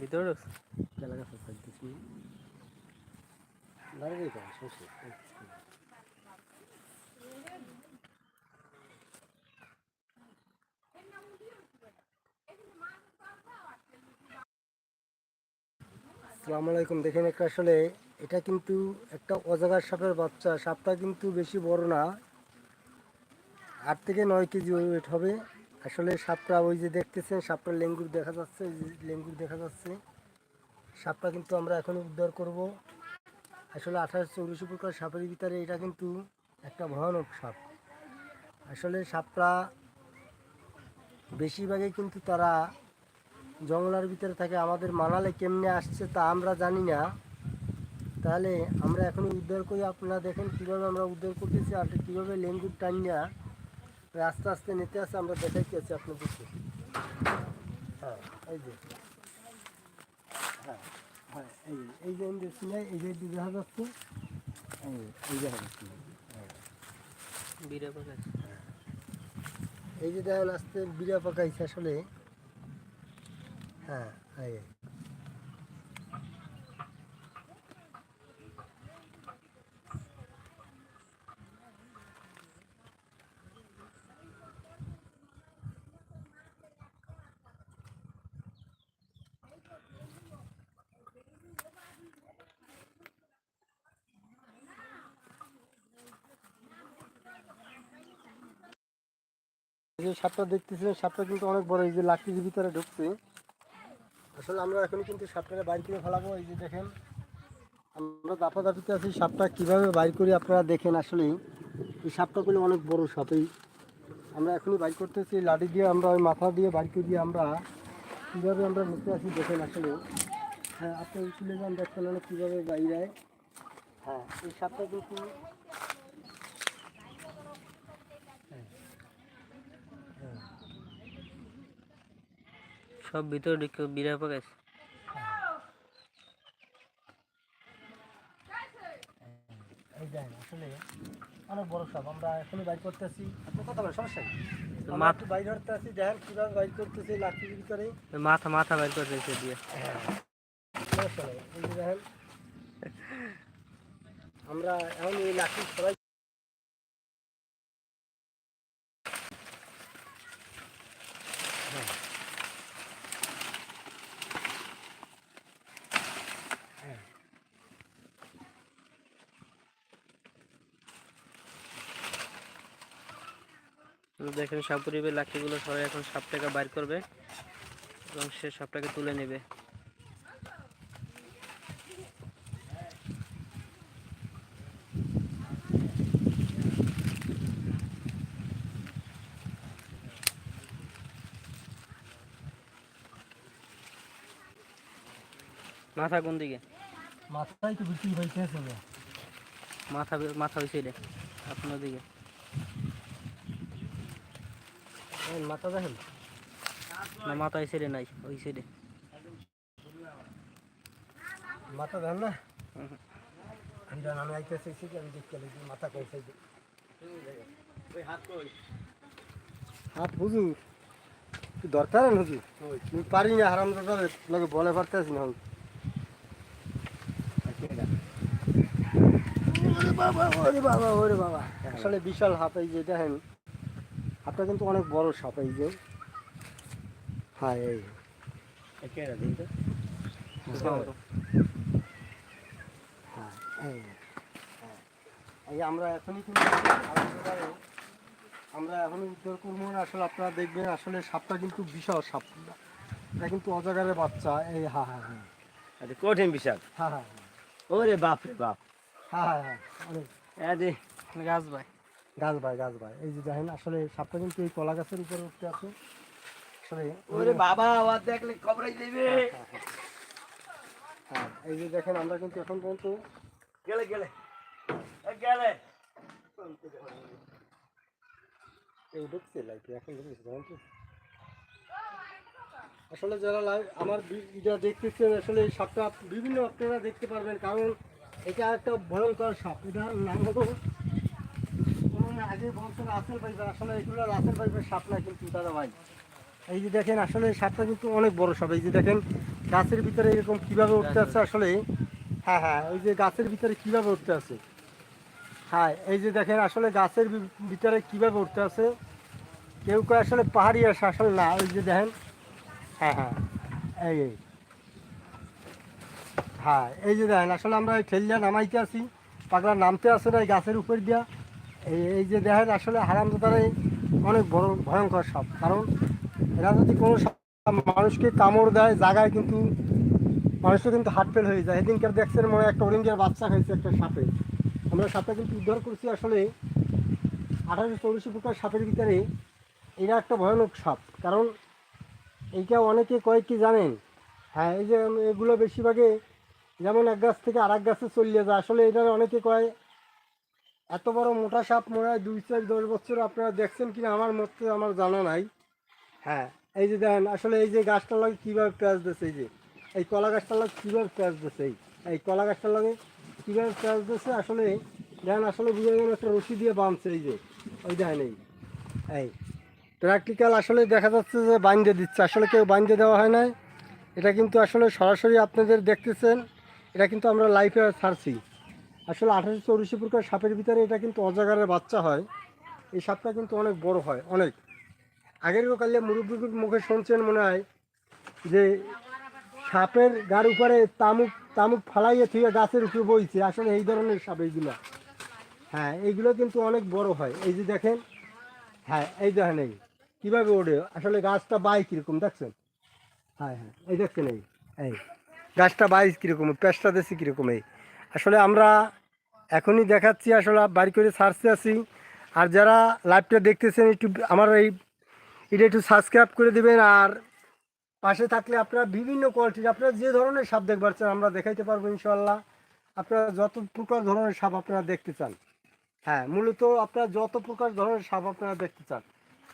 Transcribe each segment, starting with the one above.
ভিতরে ঢুকছে? কেলা গাছ থাকতেছি। দাঁড়িয়ে কেন আসসালামু আলাইকুম। দেখেন একটা আসলে এটা কিন্তু একটা অজাগার সাপের বাচ্চা। সাপটা কিন্তু বেশি বড় না। আট থেকে নয় কেজি ওয়েট হবে। আসলে সাপটা ওই যে দেখতেছেন সাপটার লেঙ্গুর দেখা যাচ্ছে লেঙ্গুর দেখা যাচ্ছে। সাপটা কিন্তু আমরা এখন উদ্ধার করব। আসলে আঠাশ চৌরাশি প্রকার সাপের ভিতরে এটা কিন্তু একটা ভয়ানক সাপ। আসলে সাপটা বেশিরভাগই কিন্তু তারা জঙ্গলের ভিতরে থাকে। আমাদের মানালে কেমনে আসছে তা আমরা জানি না। তাহলে আমরা এখন উদ্ধার করি। আপনারা দেখেন কীভাবে আমরা উদ্ধার করতেছি আর কীভাবে লেঙ্গুর টানিয়া আস্তে আস্তে নিতে আসে আমরা দেখাইতেছি আপনাদেরকে হ্যাঁ এই যে। হ্যাঁ হ্যাঁ এই যে এই যে দেখছি না এই যে দেখা যাচ্ছে। এই যে, দেখা যাচ্ছে। বিড়ে পাকাইছে। এই যে দেখেন আসতে বিড়া পাকাইছে আসলে। হ্যাঁ এই যে। সাপটা দেখতেছিলেন সাপটা কিন্তু অনেক বড়, এই যে লাকড়ির ভিতরে ঢুকছে। আসলে আমরা এখন কিন্তু সাপটাকে বাইর করে ফেলাবো, এই যে দেখেন। আমরা দাপা দাপিতে আছি, সাপটা কীভাবে বাইর করি আপনারা দেখেন আসলে। এই সাপটা করলে অনেক বড় সাপ, এই আমরা এখনই বাইর করতেছি লাঠি দিয়ে আমরা ওই মাথা দিয়ে বাইর করে আমরা কীভাবে আমরা নিতে আসি দেখেন আসলে। হ্যাঁ আপনার তুলে যান হলে কীভাবে বাইরে হ্যাঁ এই সাপটা কিন্তু সব ভিতরে ঢুকে বিড়ে পাকাইছে। এই আসলে অনেক বড় সাপ আমরা এখনই বাইর করতেছি। কথা সমস্যা মাথা- বাইর করতে আছি দেখেন কীভাবে বাইর করতেছি মাথা মাথা বাইর দিয়ে। সমস্যা নেই এই যে দেখেন আমরা এখন এই লাঠি সবাই দেখেন সাপুরিবে লাঠিগুলো সবাই এখন সাপটাকে বাইর করবে এবং সে সাপটাকে তুলে নেবে। মাথা কোন দিকে? মাথাটাই তো বিক্রি হয়েছে মাথা মাথা হয়েছে আপনার দিকে। মাথা দেখেন? না মাথা সাইডে নাই ওই সাইডে মাথা দেখেন না? হুম। আমি আমি আইতেছি ঠিক আমি দেখতে লাগি মাথা কোন সাইডে হাত হুজুর কি দরকার আছে হুজুর? তুমি পারি না হারাম দাদা লাগে বলে পারতে না বাবা ওরে বাবা ওরে বাবা। আসলে বিশাল হাত এই যে দেখেন। হাতটা কিন্তু অনেক বড় সাপ এই যে। হ্যাঁ এই। হ্যাঁ, এই। হ্যাঁ। এই আমরা এখনই কিন্তু আমরা এখনই উদ্ধার করব। না আসলে আপনারা দেখবেন আসলে সাপটা কিন্তু বিশাল সাপ। এটা কিন্তু অজাগারের বাচ্চা। এই হ্যাঁ হ্যাঁ হ্যাঁ। আরে কঠিন বিশাল হ্যাঁ হ্যাঁ ওরে বাপ রে বাপ। হ্যাঁ হ্যাঁ হ্যাঁ। আরে গাছ ভাই। গাছ ভাই গাছ ভাই এই যে দেখেন আসলে সাপটা কিন্তু এই কলা গাছের উপরে উঠতে আছে। আসলে ওরে বাবা আবার দেখলে খবরাই দেবে। হ্যাঁ এই যে দেখেন আমরা কিন্তু এখন পর্যন্ত গেলে গেলে। গেলে। এই ঢুকছে লাইফে এখন ঢুকছে দেখেন তো। আসলে যারা লাইভ আমার ভিডিও দেখতেছেন আসলে এই সাপটা বিভিন্ন আপনারা দেখতে পারবেন কারণ এটা একটা ভয়ঙ্কর সাপ। এটার নাম হলো আগে বলতো রাসেল পাইপার আসলে এগুলো রাসেল পাইপার সাপ না কিন্তু ভাই। এই যে দেখেন, আসলে সাপটা কিন্তু অনেক বড় সাপ। এই যে দেখেন, গাছের ভিতরে এরকম কীভাবে উঠতে আছে আসলে? হ্যাঁ হ্যাঁ ওই যে গাছের ভিতরে কীভাবে উঠতে আছে? হ্যাঁ এই যে দেখেন, আসলে গাছের ভিতরে কীভাবে উঠতে আছে? কেউ কেউ আসলে পাহাড়ি আসে, আসলে না ওই যে দেখেন। হ্যাঁ হ্যাঁ এই এই। হ্যাঁ এই যে দেখেন, আসলে আমরা ঠেলিয়া নামাইতে আছি, পাগলা নামতে আসে না এই গাছের উপর দিয়া। এই যে দেখেন, আসলে হারামদাদারে অনেক বড় ভয়ঙ্কর সাপ। কারণ এরা যদি কোনো মানুষকে কামড় দেয় জায়গায় কিন্তু মানুষের কিন্তু হার্ট ফেল হয়ে যায়। সেদিনকার দেখছেন মনে একটা অরিঞ্জের বাচ্চা হয়েছে একটা সাপে। আমরা সাপটা কিন্তু উদ্ধার করছি আসলে আঠারোশো চল্লিশ প্রকার সাপের ভিতরে। এটা একটা ভয়ানক সাপ। কারণ এইটা অনেকে কয় কি জানেন? হ্যাঁ এই যে এগুলো বেশিরভাগে যেমন এক গাছ থেকে আর এক গাছে চলিয়ে যায়। আসলে এটা অনেকে কয় এত বড় মোটা সাপ মনে হয় দুই চার দশ বছর আপনারা দেখছেন কিনা আমার মধ্যে আমার জানা নাই। হ্যাঁ এই যে দেখেন, আসলে এই যে গাছটার লাগে কীভাবে পেঁয়াজ দিচ্ছে এই যে, এই কলা গাছটার লাগে কীভাবে পেঁয়াজ দিচ্ছে এই এই কলা গাছটার লাগে কীভাবে পেঁয়াজ দিচ্ছে আসলে দেখেন, আসলে বুঝে গেল একটা রশি দিয়ে বাঁধছে এই যে, ওই দেখেন এই এই প্র্যাকটিক্যাল আসলে দেখা যাচ্ছে যে বাইন্দে দিচ্ছে, আসলে কেউ বাইন্দে দেওয়া হয় নাই। এটা কিন্তু আসলে সরাসরি আপনাদের দেখতেছেন, এটা কিন্তু আমরা লাইফে ছাড়ছি। আসলে আঠারোশো চৌরাশি প্রকার সাপের ভিতরে এটা কিন্তু অজাগারের বাচ্চা হয়। এই সাপটা কিন্তু অনেক বড় হয়, অনেক। আগের কালে মুরব্বীর মুখে শুনছেন মনে হয় যে সাপের গার উপরে তামুক তামুক ফালাইয়ে থুয়ে গাছের উপরে বইছে। আসলে এই ধরনের সাপ এইগুলো। হ্যাঁ এইগুলো কিন্তু অনেক বড় হয়। এই যে দেখেন হ্যাঁ এই দেখেন এই। কীভাবে ওঠে আসলে গাছটা বাই কীরকম, দেখছেন? হ্যাঁ হ্যাঁ এই দেখছেন এই এই। গাছটা বাইশ কীরকম পেঁচটা দেশি কীরকম এই। আসলে আমরা এখনই দেখাচ্ছি, আসলে বাড়ি করে ছাড়তে আছি। আর যারা লাইভটা দেখতেছেন, একটু আমার এই এটা একটু সাবস্ক্রাইব করে দেবেন। আর পাশে থাকলে আপনারা বিভিন্ন কোয়ালিটির আপনারা যে ধরনের সাপ দেখবার চান, আমরা দেখাইতে পারব ইনশাল্লাহ আপনারা যত প্রকার ধরনের সাপ আপনারা দেখতে চান হ্যাঁ মূলত আপনারা যত প্রকার ধরনের সাপ আপনারা দেখতে চান,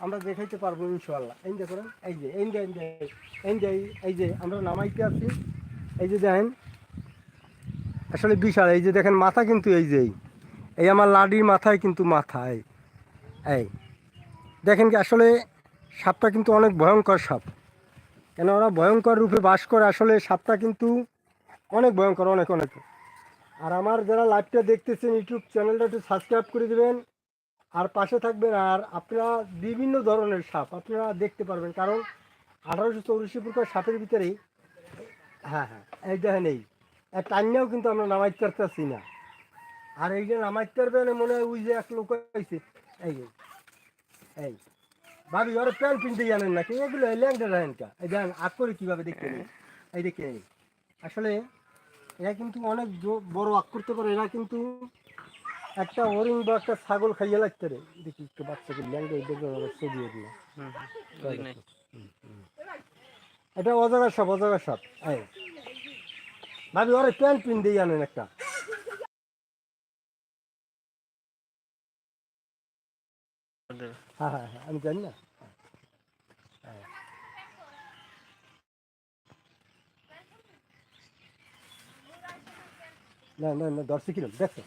আমরা দেখাইতে পারব ইনশাল্লাহ এই যে এই যে এই যে এই যে এই যে, আমরা নামাইতে আছি। এই যে দেখেন আসলে বিশাল, এই যে দেখেন মাথা কিন্তু এই যে, এই। আমার লাডির মাথায় কিন্তু মাথা, এই এই। দেখেন কি, আসলে সাপটা কিন্তু অনেক ভয়ঙ্কর সাপ। কেন, ওরা ভয়ঙ্কর রূপে বাস করে, আসলে সাপটা কিন্তু অনেক ভয়ঙ্কর, অনেক অনেক। আর আমার যারা লাইভটা দেখতেছেন ইউটিউব চ্যানেলটা একটু সাবস্ক্রাইব করে দেবেন, আর পাশে থাকবেন। আর আপনারা বিভিন্ন ধরনের সাপ আপনারা দেখতে পারবেন, কারণ আঠারোশো চৌরাশি প্রকার সাপের ভিতরেই হ্যাঁ হ্যাঁ এই দেখেন এই। টান্যাও কিন্তু আমরা নামাইতে পারতেছি না। আর এই যে নামাইতে পারবে না মনে হয় ওই যে এক লোক আইছে। এই যে এই। ভাবি ওরা প্যান্ট কিনতে জানেন নাকি? এগুলো ল্যাংটা কা এই দেখেন আগ করে কীভাবে দেখতে নেই এই দেখে এই। আসলে এরা কিন্তু অনেক বড় আগ করতে পারে। এরা কিন্তু একটা হরিণ বা একটা ছাগল খাইয়ে লাগতে রে দেখি একটু বাচ্চাকে ল্যাংটা দেখবে ছবি এগুলো নাই। এটা অজাগা সাপ অজাগা সাপ। এই। ভাবি ওরা প্যান্ট পিন দিয়ে আনেন একটা। হ্যাঁ হ্যাঁ হ্যাঁ আমি জানি না। না না না দর্শে কিরম দেখছেন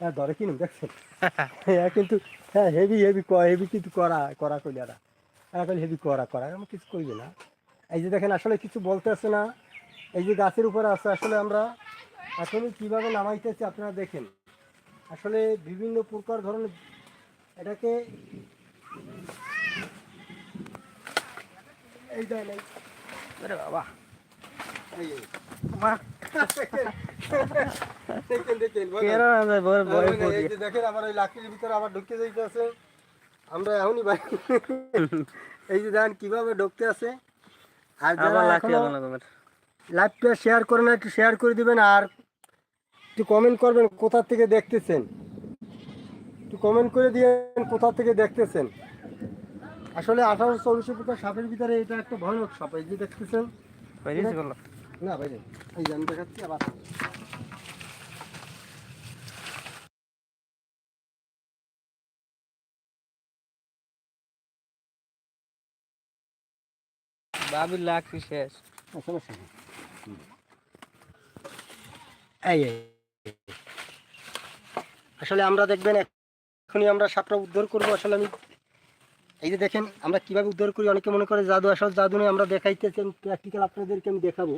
হ্যাঁ দরে কিরম দেখছেন হ্যাঁ কিন্তু হ্যাঁ হেভি হেভি হেভি কিন্তু করা করা কইলে এরা এখন হেভি করা করা আমি কিছু কইবে না। এই যে দেখেন আসলে কিছু বলতে আছে না। এই যে গাছের উপরে আছে আসলে আমরা এখনই কীভাবে নামাইতেছি আপনারা দেখেন। আসলে বিভিন্ন প্রকার ধরনের এটাকে এই আরে বাবা। দেখেন আমার ওই লাকড়ির ভিতরে আবার আছে আমরা এখনই ভাই এই যে দেখেন কীভাবে ঢুকতে আছে। আর যারা লাইভটা শেয়ার করে না একটু শেয়ার করে দিবেন আর একটু কমেন্ট করবেন কোথা থেকে দেখতেছেন। একটু কমেন্ট করে দিয়েন কোথা থেকে দেখতেছেন। আসলে আঠারোশো চল্লিশ প্রকার সাপের ভিতরে এটা একটা ভয়ানক সাপ এই যে দেখতেছেন। বাইরে না ভাই এই যে আমি দেখাচ্ছি আবার বাবির লাখি শেষ সমস্যা নেই আসলে আমরা দেখবেন এখনই আমরা সাপটা উদ্ধার করব। আসলে আমি এই যে দেখেন, আমরা কীভাবে উদ্ধার করি, অনেকে মনে করে জাদু আসল জাদু নেই, আমরা দেখাইতেছি প্র্যাকটিক্যাল আপনাদেরকে আমি দেখাবো।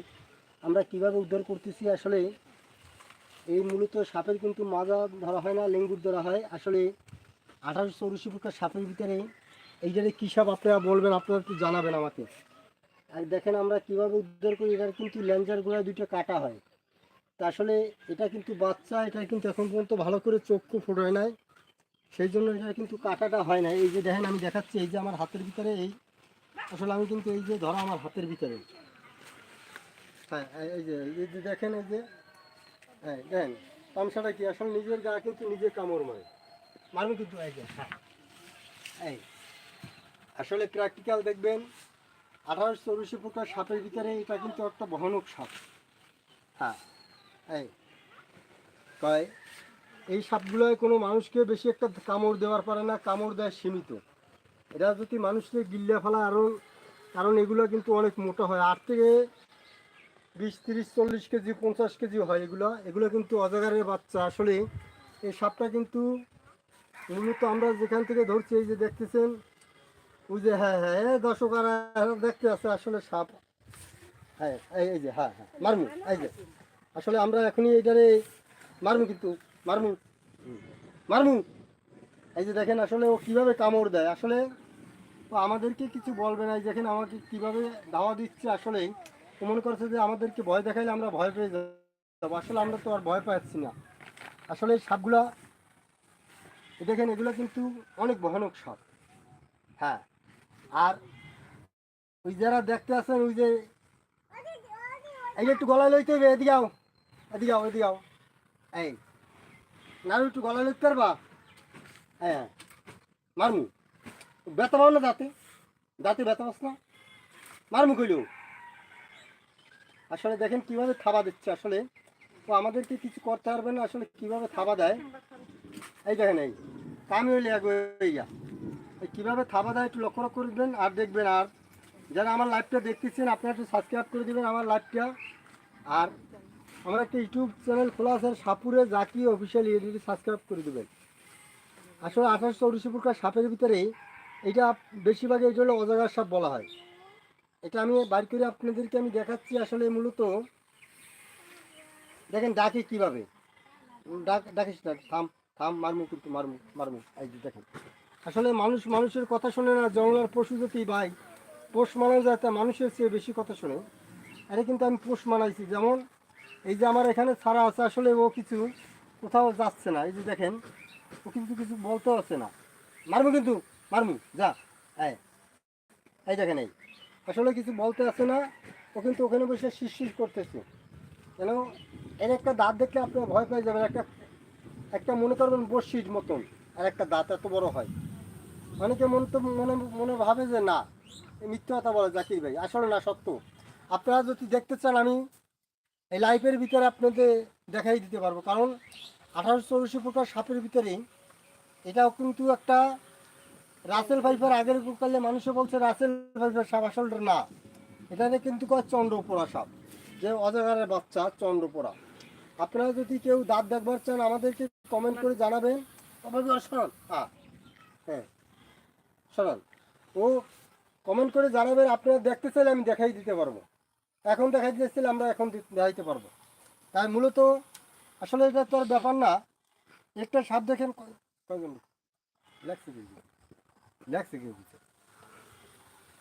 আমরা কীভাবে উদ্ধার করতেছি, আসলে এই মূলত সাপের কিন্তু মাজা ধরা হয় না, লেঙ্গুর ধরা হয়। আসলে আঠারোশো চৌরাশি প্রকার সাপের ভিতরে এই যে কী সাপ, আপনারা বলবেন, আপনারা একটু জানাবেন আমাকে। আর দেখেন আমরা কীভাবে উদ্ধার করি, এটার কিন্তু ল্যাঞ্জার গোড়ায় দুটো কাটা হয়। তা আসলে এটা কিন্তু বাচ্চা, এটা কিন্তু এখন পর্যন্ত ভালো করে চক্ষু ফোটায় নাই। সেই জন্য এটা কিন্তু কাটাটা হয় না এই যে দেখেন, আমি দেখাচ্ছি, এই যে আমার হাতের ভিতরে এই আসলে আমি কিন্তু এই যে ধরা আমার হাতের ভিতরে। হ্যাঁ এই- যে, এই যে দেখেন, এই যে হ্যাঁ দেখেন, তামসাটা কি? আসলে নিজের গা কিন্তু নিজে কামড় মারে। মারবে কিন্তু এই যে হ্যাঁ এই। আসলে প্র্যাকটিক্যাল দেখবেন আঠারোশো চৌরাশি প্রকার সাপের ভিতরে এটা কিন্তু একটা ভয়ানক সাপ। হ্যাঁ এই, কয়, এই সাপগুলোয় কোনো মানুষকে বেশি একটা কামড় দেওয়ার পারে না, কামড় দেয় সীমিত। এটা যদি মানুষকে গিল্লে ফেলা আরও কারণ এগুলো কিন্তু অনেক মোটা হয়। আট থেকে বিশ, তিরিশ, চল্লিশ কেজি, পঞ্চাশ কেজি হয় এগুলো। এগুলো কিন্তু অজাগারের বাচ্চা। আসলে এই সাপটা কিন্তু মূলত আমরা যেখান থেকে ধরছি, এই যে দেখতেছেন যে হ্যাঁ হ্যাঁ এই দর্শক আর দেখতে আছে আসলে সাপ। হ্যাঁ এই যে হ্যাঁ হ্যাঁ মারমু, এই যে। আসলে আমরা এখনই এইটারে মারমু কিন্তু, মারমু মারমু। এই যে দেখেন আসলে ও কীভাবে কামড় দেয়। আসলে ও আমাদেরকে কিছু বলবে না। এই দেখেন আমাকে কীভাবে দাওয়া দিচ্ছে আসলে। মনে করছে যে আমাদেরকে ভয় দেখাইলে আমরা ভয় পেয়ে যাব। আসলে আমরা তো আর ভয় পাচ্ছি না। আসলে এই সাপগুলা দেখেন এগুলো কিন্তু অনেক ভয়ানক সাপ। হ্যাঁ আর ওই যারা দেখতে আছেন, ওই যে এই একটু গলায় লইতে হবে এদিকে আও এদিকে আও এদিকে আও। এই নাড়ু একটু গলায় লইতে পারবা? হ্যাঁ মারমু। ব্যথা পাও না দাঁতে? দাঁতে ব্যথা পাস না? মারমু কইল। আসলে দেখেন কীভাবে থাবা দিচ্ছে আসলে। ও আমাদেরকে কিছু করতে পারবে না, আসলে কীভাবে থাবা দেয়? এই দেখেন, এই। কামি হইলে এক কীভাবে থাবা দেয় একটু লক্ষ্য করে দেবেন আর দেখবেন আর যারা আমার লাইভটা দেখতেছেন, আপনারা একটু সাবস্ক্রাইব করে দেবেন আমার লাইভটা আর আমার একটা ইউটিউব চ্যানেল খোলা আছে, সাপুরে জাকি অফিসিয়াল ইউটিউবে সাবস্ক্রাইব করে দেবেন। আসলে আঠাশ চৌরিশি সাপের ভিতরে এটা বেশিরভাগ এটা হলো অজাগার সাপ বলা হয়। এটা আমি বার করে আপনাদেরকে আমি দেখাচ্ছি আসলে মূলত। দেখেন ডাকে কীভাবে। ডাক, ডাকিস না, থাম থাম মারমু কিন্তু মারমু মারমু এই দেখেন। আসলে মানুষ মানুষের কথা শোনে না, জঙ্গলের পশু যদি ভাই পোষ মানা যায় তা মানুষের চেয়ে বেশি কথা শোনে। এটা কিন্তু আমি পোষ মানাইছি। যেমন এই যে আমার এখানে ছাড়া আছে, আসলে ও কিছু কোথাও যাচ্ছে না। এই যে দেখেন, ও কিন্তু কিছু বলতে আছে না। মারমু কিন্তু মারমু যা, এই এই দেখেন এই। আসলে কিছু বলতে আছে না, ও কিন্তু ওখানে বসে শিরশির করতেছে। কেন? এর একটা দাঁত দেখলে আপনার ভয় পেয়ে যাবেন, একটা একটা মনে করবেন বসির মতন, আর একটা দাঁত এত বড় হয়। অনেকে মনে তো মনে মনে ভাবে যে না মিথ্যে কথা বলে জাকির ভাই। আসলে না, সত্য। আপনারা যদি দেখতে চান, আমি এই লাইফের ভিতরে আপনাদের দেখাই দিতে পারব। কারণ আঠারোশো চৌরাশি প্রকার সাপের ভিতরে এটাও কিন্তু একটা রাসেল ফাইফার আগের কালে মানুষে বলছে রাসেল ফাইফার সাপ আসলটা না। এটাতে কিন্তু কয় চন্দ্রপোড়া সাপ। যে অজাগারের বাচ্চা, চন্দ্রপোড়া। আপনারা যদি কেউ দাঁত দেখবার চান, আমাদেরকে কমেন্ট করে জানাবেন। হ্যাঁ হ্যাঁ। শোনান ও কমেন্ট করে জানাবেন, আপনারা দেখতে চাইলে আমি দেখাই দিতে পারব। এখন দেখাই দিতে চাইলে আমরা এখন দেখাইতে পারব। তাই মূলত আসলে এটা তো আর ব্যাপার না। একটা সাপ দেখেন কয়জন?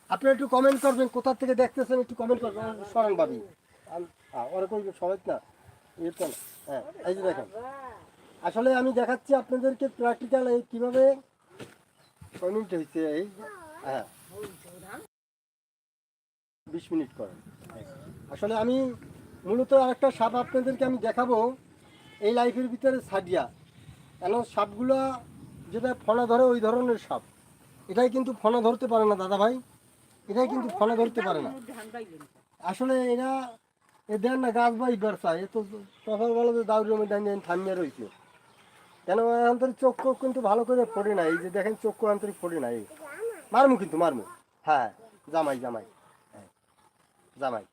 আপনারা একটু কমেন্ট করবেন, কোথা থেকে দেখতেছেন একটু কমেন্ট করবেন বাবি। হ্যাঁ ওরকম সবাই না। হ্যাঁ এই যে দেখেন। আসলে আমি দেখাচ্ছি আপনাদেরকে প্র্যাকটিক্যাল এই কীভাবে কয় হয়েছে এই হ্যাঁ। বিশ মিনিট করেন। আসলে আমি মূলত আরেকটা সাপ আপনাদেরকে আমি দেখাবো, এই লাইফের ভিতরে সাডিয়া কেন সাপগুলো যেটা ফনা ধরে, ওই ধরনের সাপ। এটাই কিন্তু ফনা ধরতে পারে না, দাদা ভাই। এটাই কিন্তু ফনা ধরতে পারে না। আসলে এরা, এ দেন না, গাছ বাই বেরসা এ তো তখন বলো যে দাউরি মধ্যে থামিয়ে রয়েছে কেন আন্তরিক চক্ষু কিন্তু ভালো করে ফোটে নাই যে দেখেন চক্ষু আন্তরিক ফোটে নাই মারমু কিন্তু, মারমু। হ্যাঁ জামাই জামাই। হ্যাঁ জামাই।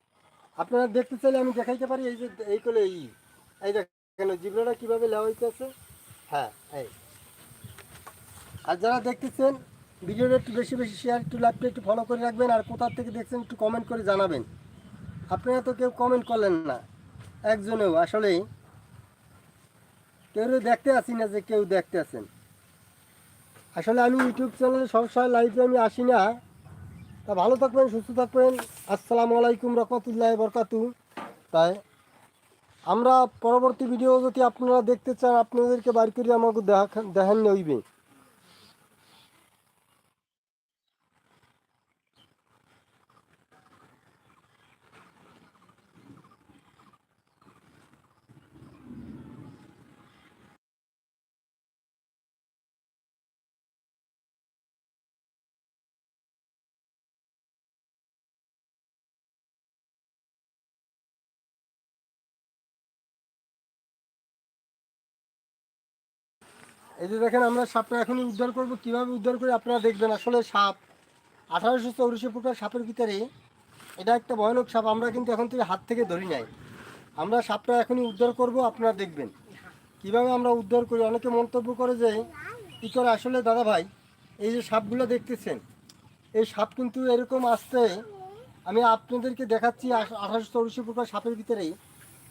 আপনারা দেখতে চাইলে আমি দেখাইতে পারি, এই যে, এই কোলে এই এই দেখেন জিবলাটা কীভাবে লেওয়াইতে আছে হ্যাঁ এই। আর যারা দেখতেছেন, ভিডিওটা একটু বেশি বেশি শেয়ার একটু লাইভটা একটু ফলো করে রাখবেন, আর কোথা থেকে দেখছেন একটু কমেন্ট করে জানাবেন। আপনারা তো কেউ কমেন্ট করলেন না, একজনেও আসলে কেউ দেখতে আসি না যে কেউ দেখতে আসেন। আসলে আমি ইউটিউব চ্যানেলে সবসময় লাইভে আমি আসি না। তা ভালো থাকবেন, সুস্থ থাকবেন। আসসালামু আলাইকুম রহমতুল্লাহ বরকাতু তাই আমরা পরবর্তী ভিডিও যদি আপনারা দেখতে চান, আপনাদেরকে বাড়ি করে আমাকে দেখা দেখেন নইবে এই যে দেখেন, আমরা সাপটা এখনই উদ্ধার করব। কীভাবে উদ্ধার করে আপনারা দেখবেন। আসলে সাপ, আঠারোশো চৌরাশি ফুটের সাপের ভিতরে এটা একটা ভয়ানক সাপ। আমরা কিন্তু এখন থেকে হাত থেকে ধরি নাই। আমরা সাপটা এখনই উদ্ধার করব, আপনারা দেখবেন। কীভাবে আমরা উদ্ধার করি? অনেকে মন্তব্য করে যে, কী করে? আসলে দাদা ভাই, এই যে সাপগুলো দেখতেছেন, এই সাপ কিন্তু এরকম আসতে আমি আপনাদেরকে দেখাচ্ছি, আঠারোশো চৌরাশি ফুটের সাপের ভিতরেই।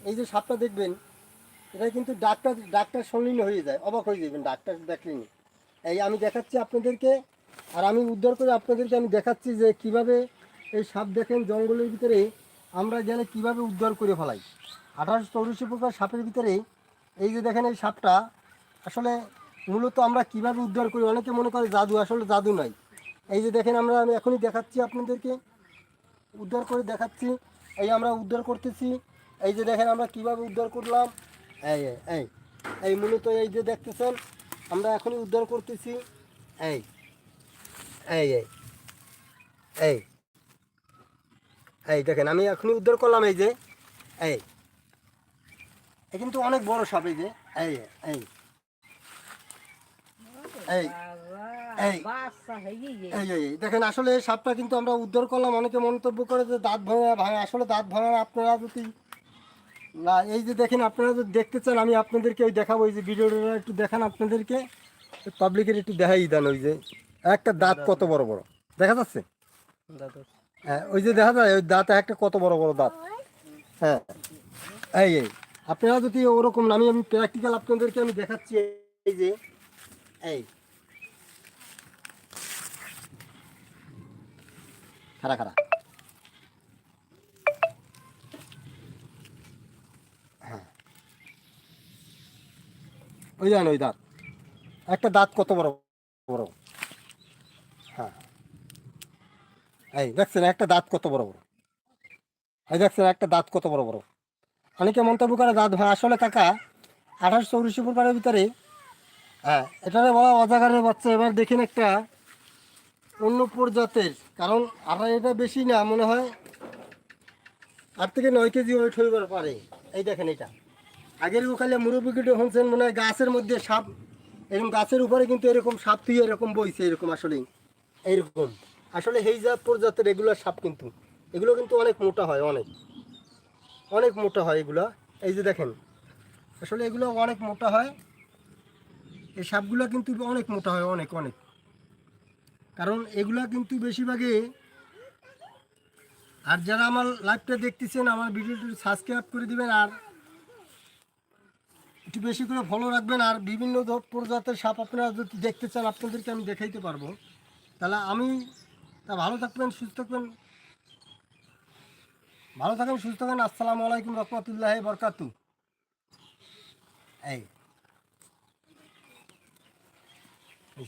এই যে সাপটা দেখবেন এটা কিন্তু ডাক্তার ডাক্তার শুনলেই হয়ে যায়, অবাক হয়ে যাবেন, ডাক্তার দেখলেনি। এই আমি দেখাচ্ছি আপনাদেরকে, আর আমি উদ্ধার করে আপনাদেরকে আমি দেখাচ্ছি যে কীভাবে এই সাপ দেখেন, জঙ্গলের ভিতরে আমরা গেলে কীভাবে উদ্ধার করে ফেলাই। আঠারোশো চৌরাশি প্রকার সাপের ভিতরে এই যে দেখেন এই সাপটা, আসলে মূলত আমরা কীভাবে উদ্ধার করি, অনেকে মনে করে জাদু, আসলে জাদু নয়। এই যে দেখেন আমরা, আমি এখনই দেখাচ্ছি আপনাদেরকে, উদ্ধার করে দেখাচ্ছি। এই আমরা উদ্ধার করতেছি, এই যে দেখেন আমরা কীভাবে উদ্ধার করলাম এই এই, এই এই মূলত এই যে দেখতেছেন আমরা এখনই উদ্ধার করতেছি এই এই এই এই এই দেখেন আমি এখনই উদ্ধার করলাম এই যে এই এ কিন্তু অনেক বড় সাপ এই যে এই এই এই এই এই এই এই, দেখেন আসলে এই সাপটা কিন্তু আমরা উদ্ধার করলাম অনেকে মন্তব্য করে যে দাঁত ভাঙা ভাঙা আসলে দাঁত ভাঙা আপনারা যদি না এই যে দেখেন আপনারা যদি দেখতে চান আমি আপনাদেরকে ওই দেখাবো এই যে ভিডিওটা একটু দেখান আপনাদেরকে। পাবলিকের একটু দেখাই দেন ওই যে একটা দাঁত কত বড় বড়? দেখা যাচ্ছে? হ্যাঁ ওই যে দেখা যায় ওই দাঁত একটা কত বড় বড় দাঁত। হ্যাঁ এই এই। আপনারা যদি ওরকম আমি আমি প্র্যাকটিক্যাল আপনাদেরকে আমি দেখাচ্ছি এই যে এই। খারা খারা ওই জান ওই দাঁত। একটা দাঁত কত বড়? বড়। হ্যাঁ। এই দেখছেন, একটা দাঁত কত বড় বড়। এই দেখছেন, একটা দাঁত কত বড় বড়। অনেকে মন্তব্য করে দাঁত ভাই আসলে কাকা আঠাশশো চৌরাশি ফুটের ভিতরে হ্যাঁ এটারে বলা অজাগারের বাচ্চা। এবার দেখেন একটা অন্য প্রজাতের কারণ আর এটা বেশি না, মনে হয় আট থেকে নয় কেজি ওয়েট হইবার পারে। এই দেখেন এটা। আগের ওখানে মুরব্বীকে হচ্ছেন মনে হয় গাছের মধ্যে সাপ, এরকম গাছের উপরে কিন্তু এরকম সাপ তুই এরকম বইছে, এরকম আসলেই। এইরকম। আসলে এই যা প্রজাতের রেগুলার সাপ কিন্তু, এগুলো কিন্তু অনেক মোটা হয়, অনেক। অনেক মোটা হয় এগুলো। এই যে দেখেন, আসলে এগুলো অনেক মোটা হয়। এই সাপগুলো কিন্তু অনেক মোটা হয়, অনেক অনেক। কারণ এগুলা কিন্তু বেশিরভাগই, আর যারা আমার লাইভটা দেখতেছেন, আমার ভিডিওটি সাবস্ক্রাইব করে দিবেন, আর একটু বেশি করে ফলো রাখবেন আর বিভিন্ন প্রজাতির সাপ আপনারা যদি দেখতে চান, আপনাদেরকে আমি দেখাইতে পারব। তাহলে আমি তা ভালো থাকবেন, সুস্থ থাকবেন। ভালো থাকেন, সুস্থ থাকেন। আসসালামু আলাইকুম রহমতুল্লাহ বরকাতু। এই।